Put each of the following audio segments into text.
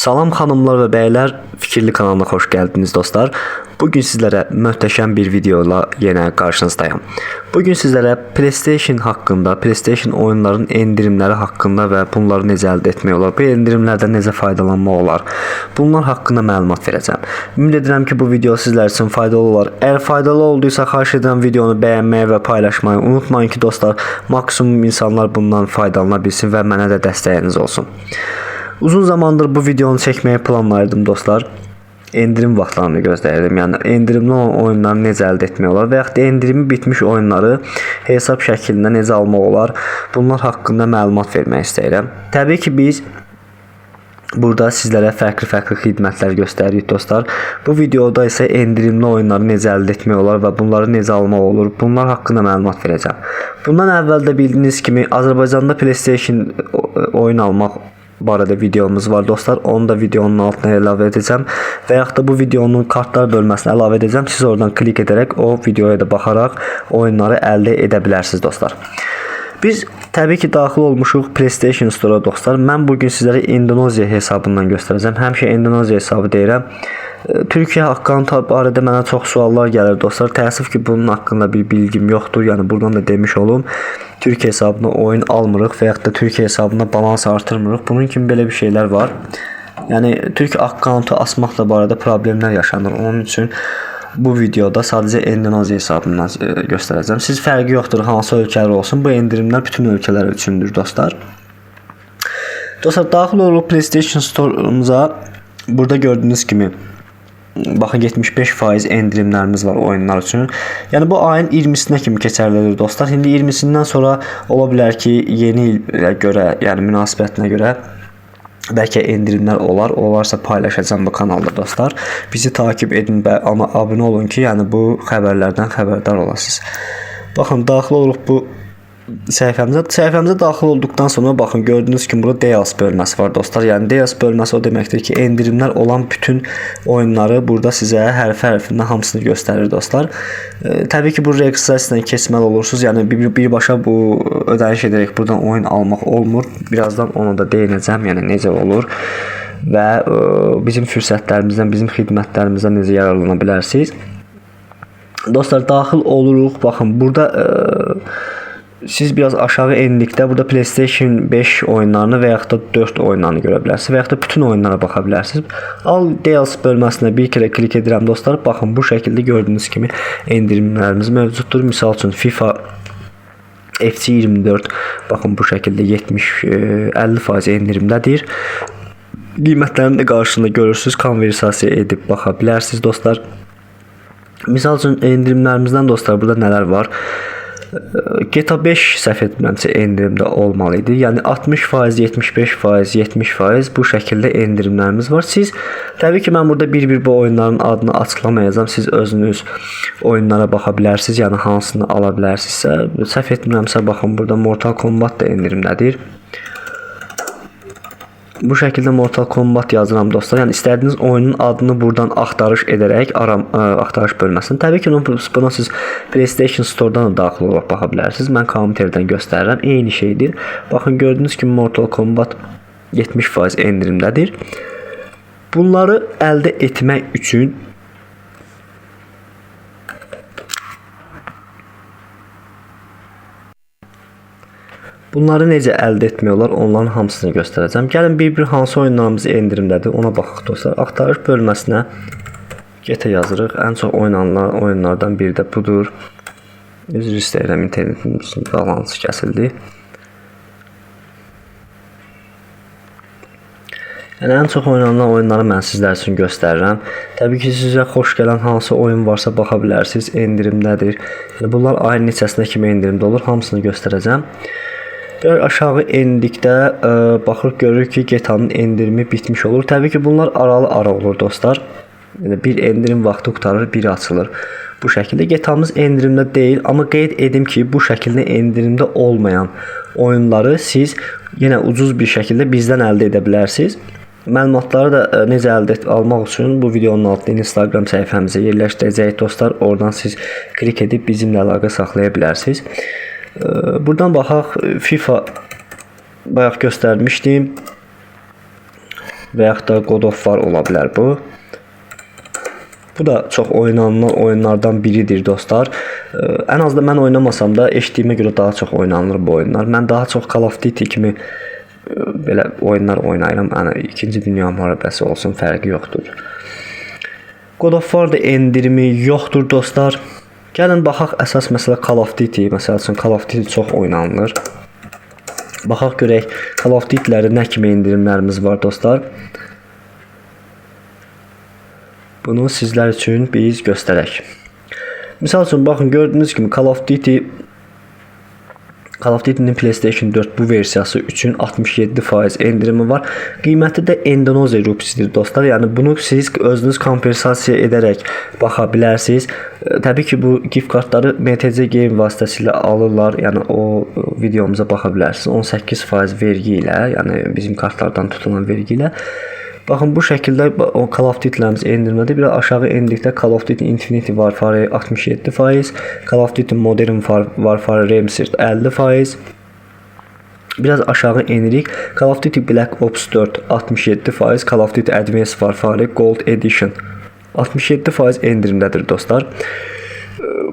Salam xanımlar və bəylər, Fikirli kanalına xoş gəldiniz dostlar. Bu gün sizlərə möhtəşəm bir videoyla yenə qarşınızdayım. Bu gün sizlərə PlayStation haqqında, PlayStation oyunların endirimləri haqqında və bunları necə əldə etmək olar, bu endirimlərdən necə faydalanmaq olar, bunlar haqqında məlumat verəcəm. Ümid edirəm ki, bu video sizlər üçün faydalı olar. Əgər faydalı olduysa, xahiş edirəm videonu bəyənməyi və paylaşmayı unutmayın ki, dostlar, maksimum insanlar bundan faydalana bilsin və mənə də dəstəyiniz olsun. Uzun zamandır bu videonu çəkməyi planlayırdım dostlar. Endirim vaxtlarını gözləyirdim. Yəni endirimli olan oyunları necə əldə etmək olar və yaxud da endirimi bitmiş oyunları hesab şəklində necə almaq olar? Bunlar haqqında məlumat vermək istəyirəm. Təbii ki, biz Burada sizlərə fərqli-fərqli xidmətlər göstəririk dostlar. Bu videoda isə endirimli oyunları necə əldə etmək olar və bunları necə almaq olur, bunlar haqqında məlumat verəcəm. Bundan əvvəl də bildiyiniz kimi Azərbaycanda PlayStation oyun almaq barədə videomuz var dostlar. Onu da videonun altına əlavə edəcəm və yaxud da bu videonun kartlar bölməsinə əlavə edəcəm. Siz oradan klik edərək o videoya da baxaraq oyunları əldə edə bilərsiniz dostlar. Biz təbii ki, daxil olmuşuq PlayStation Store-a dostlar. Mən bu gün sizlərə Indoneziya hesabından göstərəcəm. Həmişə Indoneziya hesabı deyirəm. E, Türkiyə akkauntı barədə mənə çox suallar gəlir dostlar. Təəssüf ki, bunun haqqında bir bilgim yoxdur. Yəni buradan da demiş olum. Türkiyə hesabına oyun almırıq və yaxud da Türkiyə hesabına balans artırmırıq. Bunun kimi belə bir şeylər var. Yəni Türk akkauntu asmaqla barədə problemlər yaşanır. Onun üçün bu videoda sadəcə Endoneziya hesabından e, göstərəcəm. Siz fərqi yoxdur hansı ölkələr olsun. Bu endirimlər bütün ölkələr üçündür dostlar. Dostlar daxil oluruq PlayStation Store-umuza. Burada gördüyünüz kimi Baxın 75% endirimlərimiz var oyunlar üçün. Yəni bu ayın 20-sinə kimi keçərlidir dostlar. İndi 20-sindən sonra ola bilər ki, yeni ilə görə, yəni münasibətinə görə bəlkə endirimlər olar. Olarsa paylaşacağam bu kanalda dostlar. Bizi takib edin və amma abunə olun ki, yəni bu xəbərlərdən xəbərdar olasınız. Baxın, daxil oluruq bu səhifəmizə səhifəmizə daxil olduqdan sonra baxın gördüyünüz kimi burada Deals bölməsi var dostlar. Yəni Deals bölməsi o deməkdir ki, endirimlər olan bütün oyunları burada sizə hərf-hərfindən hamısını göstərir dostlar. E, təbii ki, bu registrasiyadan keçməli olursunuz. Yəni bir, birbaşa bu ödəniş edərək buradan oyun almaq olmur. Birazdan onu da değinəcəm, yəni necə olur və ə, bizim fürsətlərimizdən, bizim xidmətlərimizdən necə yararlana bilərsiniz. Dostlar daxil oluruq. Baxın burada ə, siz biraz aşağı endikdə burada PlayStation 5 oyunlarını və yaxud da 4 oyunlarını görə bilərsiniz və yaxud da bütün oyunlara baxa bilərsiniz. Al Deals bölməsinə bir kərə klik edirəm dostlar. Baxın bu şəkildə gördüyünüz kimi endirimlərimiz mövcuddur. Məsəl üçün FIFA FC 24 baxın bu şəkildə 70 50% endirimdədir. Qiymətlərini də qarşında görürsüz. Konversiya edib baxa bilərsiniz dostlar. Misal üçün endirimlərimizdən dostlar burada nələr var? GTA 5 səhv etmirəmsə endirimdə olmalı idi. Yəni 60%, 75%, 70% bu şəkildə endirimlərimiz var. Siz təbii ki, mən burada bir-bir bu oyunların adını açıqlamayacağam. Siz özünüz oyunlara baxa bilərsiniz, yəni hansını ala bilərsinizsə. Səhv etmirəmsə baxın burada Mortal Kombat da endirimdədir. Bu şəkildə Mortal Kombat yazıram dostlar. Yəni istədiyiniz oyunun adını buradan axtarış edərək aram ə, axtarış bölməsində. Təbii ki, buna siz PlayStation Store-dan da daxil olaraq baxa bilərsiniz. Mən göstərirəm. Eyni şeydir. Baxın gördüyünüz kimi Mortal Kombat 70% endirimdədir. Bunları əldə etmək üçün Bunları necə əldə etmək onların hamısını göstərəcəm. Gəlin bir-bir hansı oyunlarımız endirimdədir, ona baxaq dostlar. Axtarış bölməsinə GT yazırıq. Ən çox oynanılan oyunlardan biri də budur. Üzr istəyirəm, internetin balansı kəsildi. Yəni ən çox oynanılan oyunları mən sizlər üçün göstərirəm. Təbii ki, sizə xoş gələn hansı oyun varsa baxa bilərsiniz, endirimdədir. Yəni bunlar ayın neçəsinə kimi endirimdə olur, hamısını göstərəcəm. Biraz aşağı endikdə ə, e, baxırıq görürük ki, GTA-nın endirimi bitmiş olur. Təbii ki, bunlar aralı-ara olur dostlar. Yəni bir endirim vaxtı qurtarır, biri açılır. Bu şəkildə GTA-mız endirimdə deyil, amma qeyd edim ki, bu şəkildə endirimdə olmayan oyunları siz yenə ucuz bir şəkildə bizdən əldə edə bilərsiniz. Məlumatları da e, necə əldə et almaq üçün bu videonun altında Instagram səhifəmizə yerləşdirəcəyik dostlar. Oradan siz klik edib bizimlə əlaqə saxlaya bilərsiniz. Buradan baxaq FIFA bayaq göstərmişdim. və yaxud da God of War ola bilər bu. Bu da çox oynanılan oyunlardan biridir dostlar. Ə, Ən azı da mən oynamasam da eşitdiyimə görə daha çox oynanılır bu oyunlar. Mən daha çox Call of Duty kimi ə, belə oyunlar oynayıram. Yəni 2-ci Dünya müharibəsi olsun, fərqi yoxdur. God of War da endirimi yoxdur dostlar. Gəlin baxaq əsas məsələ Call of Duty. Məsəl üçün Call of Duty çox oynanılır. Baxaq görək Call of Duty-ləri nə kimi endirimlərimiz var dostlar. Bunu sizlər üçün biz göstərək. Misal üçün baxın gördüyünüz kimi Call of Duty Call of Duty-nin PlayStation 4 bu versiyası üçün 67% endirimi var. Qiyməti də Endonezya rupisidir dostlar. Yəni bunu siz özünüz kompensasiya edərək baxa bilərsiniz. E, Təbii ki, bu gift kartları MTC Game vasitəsilə alırlar. Yəni o e, videomuza baxa bilərsiniz. 18% vergi ilə, yəni bizim kartlardan tutulan vergi ilə Baxın bu şəkildə o Call of Duty-lərimiz endirmədə bir aşağı endikdə Call of Duty Infinity Warfare 67%, Call of Duty Modern War- Warfare Ramsir 50%. Biraz aşağı enirik. Call of Duty Black Ops 4 67%, Call of Duty Advanced Warfare Gold Edition 67% endirimdədir dostlar.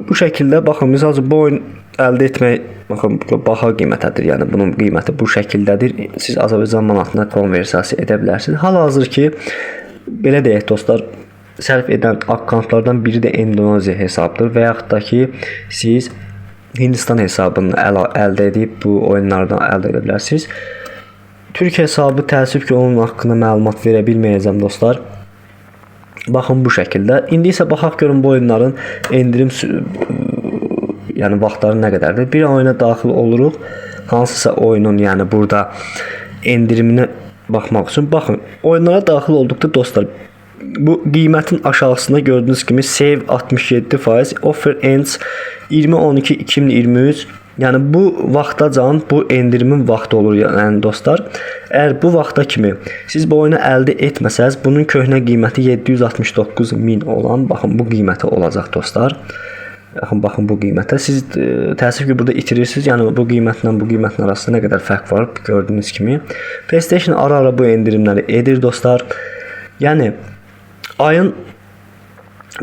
Bu şəkildə baxın misal üçün bu oyun əldə etmək baxın baha qiymətədir. Yəni bunun qiyməti bu şəkildədir. Siz Azərbaycan manatına konversiyası edə bilərsiniz. Hal-hazır ki belə deyək dostlar, sərf edən akkauntlardan biri də Endonezya hesabıdır və yaxud da ki siz Hindistan hesabını əl əldə edib bu oyunlardan əldə edə bilərsiniz. Türk hesabı təəssüf ki onun haqqında məlumat verə bilməyəcəm dostlar. Baxın bu şəkildə. İndi isə baxaq görün bu oyunların endirim yəni vaxtları nə qədərdir? Bir oyuna daxil oluruq. Hansısa oyunun, yəni burada endiriminə baxmaq üçün baxın. Oyunlara daxil olduqda dostlar bu qiymətin aşağısında gördüyünüz kimi save 67%, offer ends 20-12-2023 Yəni bu vaxtacan bu endirimin vaxtı olur yəni dostlar. Əgər bu vaxta kimi siz bu oyunu əldə etməsəz, bunun köhnə qiyməti 769 min olan, baxın bu qiyməti olacaq dostlar. Baxın baxın bu qiymətə siz e, təəssüf ki burada itirirsiniz. Yəni bu qiymətlə bu qimətin arasında nə qədər fərq var gördüyünüz kimi. PlayStation ara-ara bu endirimləri edir dostlar. Yəni ayın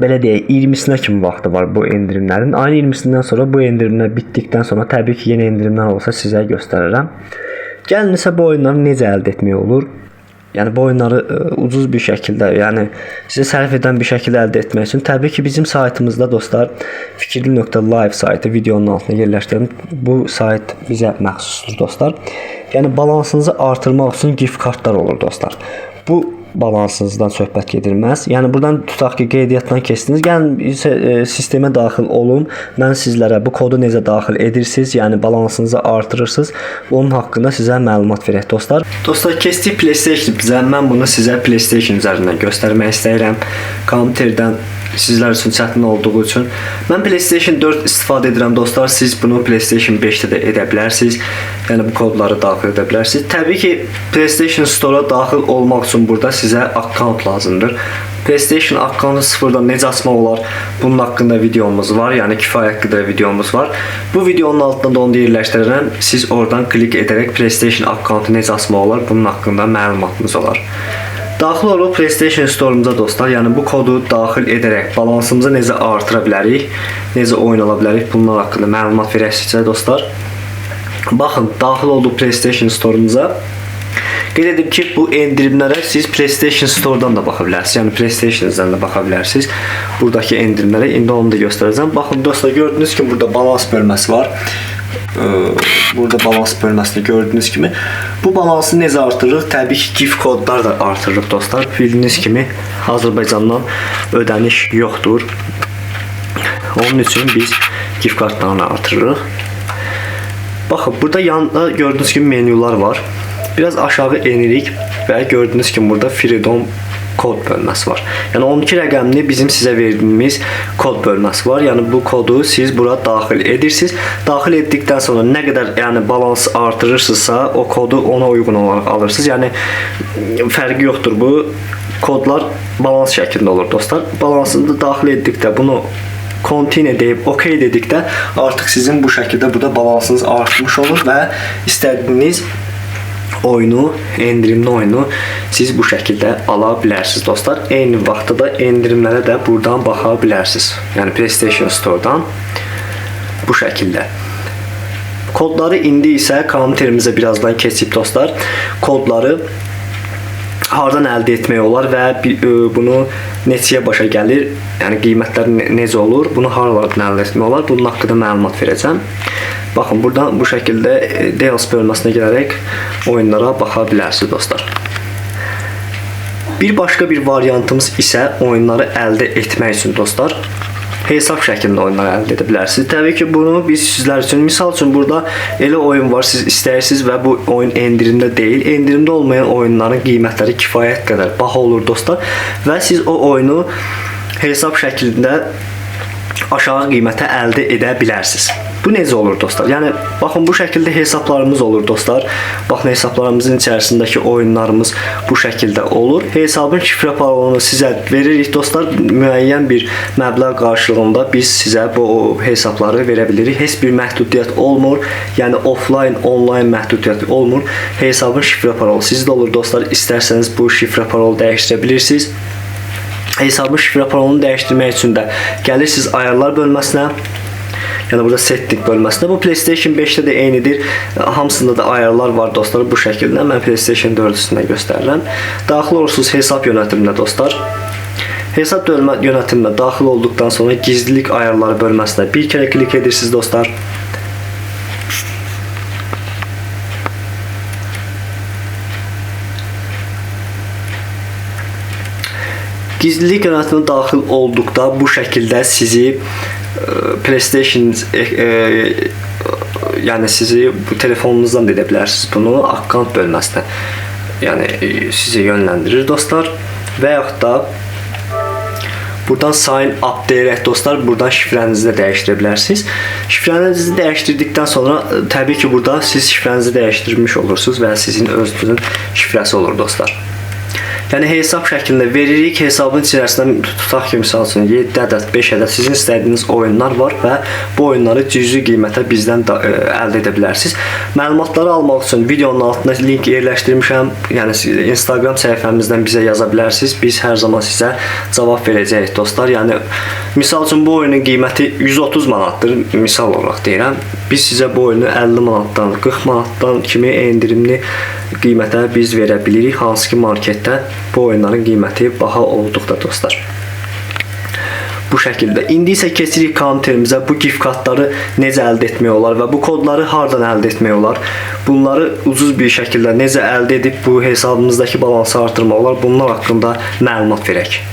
belə deyək 20-sinə kimi vaxtı var bu endirimlərin. Ayın 20-sindən sonra bu endirimlər bitdikdən sonra təbii ki, yeni endirimlər olsa sizə göstərərəm. Gəlin isə bu oyunları necə əldə etmək olur? Yəni bu oyunları ə, ucuz bir şəkildə, yəni sizə sərf edən bir şəkildə əldə etmək üçün təbii ki, bizim saytımızda dostlar fikirli.live saytı videonun altına yerləşdirdim. Bu sayt bizə məxsusdur dostlar. Yəni balansınızı artırmaq üçün gift kartlar olur dostlar. Bu balansınızdan söhbət gedirməz. Yəni burdan tutaq ki, qeydiyyatdan keçdiniz. Gəlin e, sistemə daxil olun. Mən sizlərə bu kodu necə daxil edirsiniz, yəni balansınızı artırırsınız. Onun haqqında sizə məlumat verək dostlar. Dostlar, keçdik PlayStation bizə. Mən bunu sizə PlayStation üzərindən göstərmək istəyirəm. Kompüterdən sizlər üçün çətin olduğu üçün mən PlayStation 4 istifadə edirəm dostlar. Siz bunu PlayStation 5-də də edə bilərsiniz. Yəni bu kodları daxil edə bilərsiniz. Təbii ki, PlayStation Store-a daxil olmaq üçün burada sizə akkaunt lazımdır. PlayStation akkauntu sıfırdan necə açmaq olar? Bunun haqqında videomuz var, yəni kifayət qədər videomuz var. Bu videonun altında da onu yerləşdirirəm. Siz oradan klik edərək PlayStation akkauntu necə açmaq olar? Bunun haqqında məlumatınız olar. Daxil olub PlayStation Store-umuza dostlar, yəni bu kodu daxil edərək balansımızı necə artıra bilərik, necə oyun ala bilərik, bunlar haqqında məlumat verək sizə dostlar. Baxın, daxil olduq PlayStation Store-umuza. Qeyd edim ki, bu endirimlərə siz PlayStation Store-dan da baxa bilərsiniz. Yəni PlayStation-dan da baxa bilərsiniz. Buradakı endirimlərə indi onu da göstərəcəm. Baxın dostlar, gördüyünüz kimi burada balans bölməsi var. Ee, Burada balans bölməsində gördüyünüz kimi bu balansı necə artırırıq? Təbii ki, gift kodlar da artırırıq dostlar. Bildiyiniz kimi Azərbaycandan ödəniş yoxdur. Onun üçün biz gift kartlarını artırırıq. Baxın, burada yanında gördüyünüz kimi menyular var. Biraz aşağı enirik və gördüyünüz kimi burada Freedom kod bölməsi var. Yəni 12 rəqəmli bizim sizə verdiyimiz kod bölməsi var. Yəni bu kodu siz bura daxil edirsiniz. Daxil etdikdən sonra nə qədər yəni balans artırırsınızsa, o kodu ona uyğun olaraq alırsınız. Yəni fərqi yoxdur bu. Kodlar balans şəklində olur dostlar. Balansını da daxil etdikdə bunu continue deyib OK dedikdə artıq sizin bu şəkildə burada balansınız artmış olur və istədiyiniz oyunu, endirimli oyunu siz bu şəkildə ala bilərsiniz dostlar. Eyni vaxtda da endirimlərə də buradan baxa bilərsiniz. Yəni PlayStation Store-dan bu şəkildə. Kodları indi isə komenterimizə birazdan keçib dostlar. Kodları hardan əldə etmək olar və ə, bunu neçəyə başa gəlir? Yəni qiymətlər ne- necə olur? Bunu haralardan əldə etmək olar? Bunun haqqında məlumat verəcəm. Baxın, buradan bu şəkildə e, Deals bölməsinə gələrək oyunlara baxa bilərsiniz dostlar. Bir başqa bir variantımız isə oyunları əldə etmək üçün dostlar hesab şəklində oyunları əldə edə bilərsiniz. Təbii ki, bunu biz sizlər üçün misal üçün burada elə oyun var, siz istəyirsiniz və bu oyun endirimdə deyil. Endirimdə olmayan oyunların qiymətləri kifayət qədər baha olur dostlar və siz o oyunu hesab şəklində aşağı qiymətə əldə edə bilərsiniz. Bu necə olur dostlar? Yəni baxın bu şəkildə hesablarımız olur dostlar. Baxın hesablarımızın içərisindəki oyunlarımız bu şəkildə olur. Hesabın şifrə parolunu sizə veririk dostlar. Müəyyən bir məbləğ qarşılığında biz sizə bu hesabları verə bilirik. Heç bir məhdudiyyət olmur. Yəni offline, online məhdudiyyət olmur. Hesabın şifrə parolu sizdə olur dostlar. İstərsəniz bu şifrə parolu dəyişdirə bilirsiniz. Hesabın şifrə parolunu dəyişdirmək üçün də gəlirsiniz ayarlar bölməsinə. Yəni burada setting bölməsində bu PlayStation 5-də də eynidir. Hamısında da ayarlar var dostlar bu şəkildə. Mən PlayStation 4 üstündə göstərirəm. Daxil olursunuz hesab yönətiminə dostlar. Hesab yönətiminə daxil olduqdan sonra gizlilik ayarları bölməsinə bir kərə klik edirsiniz dostlar. Gizlilik yönetiminə daxil olduqda bu şəkildə sizi PlayStation e, e, yəni sizi bu telefonunuzdan da bunu akkaunt bölməsinə. Yəni e, sizi yönləndirir dostlar və yaxud da Buradan sign up deyərək dostlar, buradan şifrənizi də dəyişdirə bilərsiniz. Şifrənizi dəyişdirdikdən sonra e, təbii ki, burada siz şifrənizi dəyişdirmiş olursunuz və sizin özünüzün şifrəsi olur dostlar. Yəni hesab şəklində veririk. Hesabın içərisindən tutaq ki, məsəl üçün 7 ədəd, 5 ədəd sizin istədiyiniz oyunlar var və bu oyunları cüzi qiymətə bizdən da, ə, əldə edə bilərsiniz. Məlumatları almaq üçün videonun altına link yerləşdirmişəm. Yəni Instagram səhifəmizdən bizə yaza bilərsiniz. Biz hər zaman sizə cavab verəcəyik dostlar. Yəni misal üçün bu oyunun qiyməti 130 manatdır, misal olaraq deyirəm. Biz sizə bu oyunu 50 manatdan, 40 manatdan kimi endirimli qiymətə biz verə bilirik. Hansı ki marketdə bu oyunların qiyməti baha olduqda dostlar. Bu şəkildə. İndi isə keçirik komenterimizə bu gift kartları necə əldə etmək olar və bu kodları hardan əldə etmək olar? Bunları ucuz bir şəkildə necə əldə edib bu hesabımızdakı balansı artırmaq olar? Bunlar haqqında məlumat verək.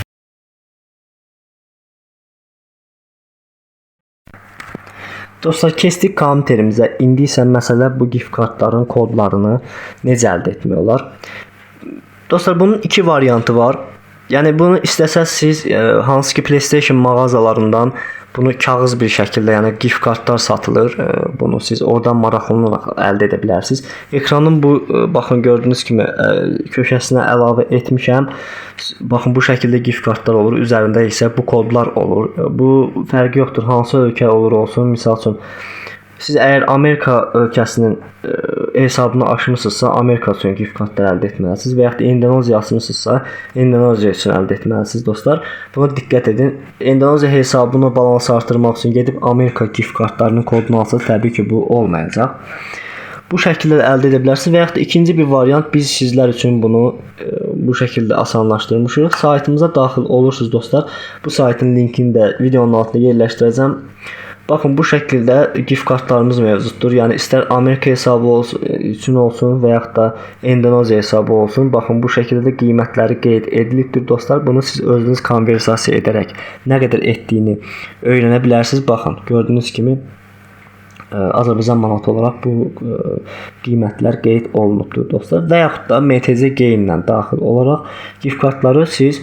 Dostlar, keçdik komenterimizə. İndi isə məsələ bu gift kartların kodlarını necə əldə etmək olar? Dostlar, bunun iki variantı var. Yəni bunu istəsəz siz e, hansı ki PlayStation mağazalarından bunu kağız bir şəkildə, yəni gift kartlar satılır. E, bunu siz oradan maraqlanaraq əldə edə bilərsiniz. Ekranın bu e, baxın gördüyünüz kimi e, köşəsinə əlavə etmişəm. Baxın bu şəkildə gift kartlar olur. Üzərində isə bu kodlar olur. Bu fərqi yoxdur. Hansı ölkə olur olsun. Məsəl üçün siz əgər Amerika ölkəsinin e, hesabını açmısınızsa, Amerika üçün gift kartlar əldə etməlisiniz və ya da Indoneziya açmısınızsa, Indoneziya üçün əldə etməlisiniz dostlar. Buna diqqət edin. Indoneziya hesabını balans artırmaq üçün gedib Amerika gift kartlarının kodunu alsanız, təbii ki, bu olmayacaq. Bu şəkildə də əldə edə bilərsiniz və ya da ikinci bir variant biz sizlər üçün bunu e, bu şəkildə asanlaşdırmışıq. Saytımıza daxil olursunuz dostlar. Bu saytın linkini də videonun altına yerləşdirəcəm. Baxın bu şəkildə gift kartlarımız mövcuddur. Yəni istər Amerika hesabı olsun, üçün olsun və yaxud da Indoneziya hesabı olsun. Baxın bu şəkildə də qiymətləri qeyd edilibdir dostlar. Bunu siz özünüz konversiya edərək nə qədər etdiyini öyrənə bilərsiniz. Baxın, gördüyünüz kimi Azərbaycan manatı olaraq bu ə, qiymətlər qeyd olunubdur dostlar. Və yaxud da MTC Game-lə daxil olaraq gift kartları siz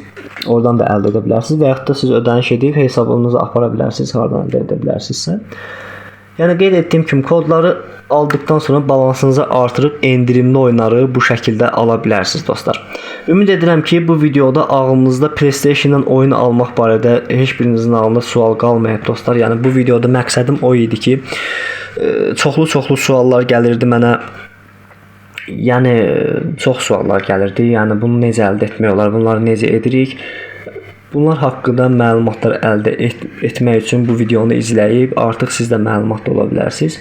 oradan da əldə edə bilərsiniz və yaxud da siz ödəniş edib hesabınıza apara bilərsiniz, hardan əldə edə bilərsinizsə. Yəni qeyd etdiyim kimi kodları aldıqdan sonra balansınızı artırıb endirimli oyunları bu şəkildə ala bilərsiniz dostlar. Ümid edirəm ki, bu videoda ağlınızda PlayStation-dan oyun almaq barədə heç birinizin ağlında sual qalmayıb dostlar. Yəni bu videoda məqsədim o idi ki, e, çoxlu-çoxlu suallar gəlirdi mənə Yəni çox suallar gəlirdi. Yəni bunu necə əldə etmək olar? Bunları necə edirik? Bunlar haqqında məlumatlar əldə et etmək üçün bu videonu izləyib artıq siz də məlumatlı ola bilərsiniz.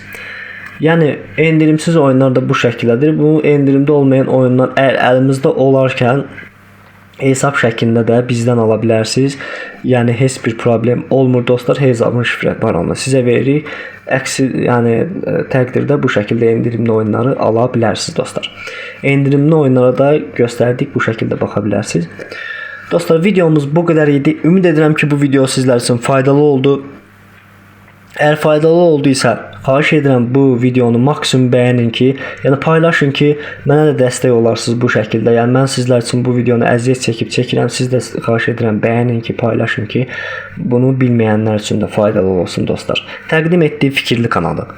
Yəni endirimsiz oyunlar da bu şəkildədir. Bu endirimdə olmayan oyunlar əgər əlimizdə olarkən hesab şəklində də bizdən ala bilərsiniz. Yəni heç bir problem olmur dostlar. Hesabın şifrələrini sizə veririk. Əksi yəni ə, təqdirdə bu şəkildə endirimli oyunları ala bilərsiniz dostlar. Endirimli oyunlara da göstərdik bu şəkildə baxa bilərsiniz. Dostlar videomuz bu qədər idi. Ümid edirəm ki bu video sizlər üçün faydalı oldu. Əgər faydalı olduysa, xahiş edirəm bu videonu maksimum bəyənin ki, yəni paylaşın ki, mənə də dəstək olarsınız bu şəkildə. Yəni mən sizlər üçün bu videonu əziyyət çəkib çəkirəm. Siz də xahiş edirəm bəyənin ki, paylaşın ki, bunu bilməyənlər üçün də faydalı olsun dostlar. Təqdim etdiyi fikirli kanalı.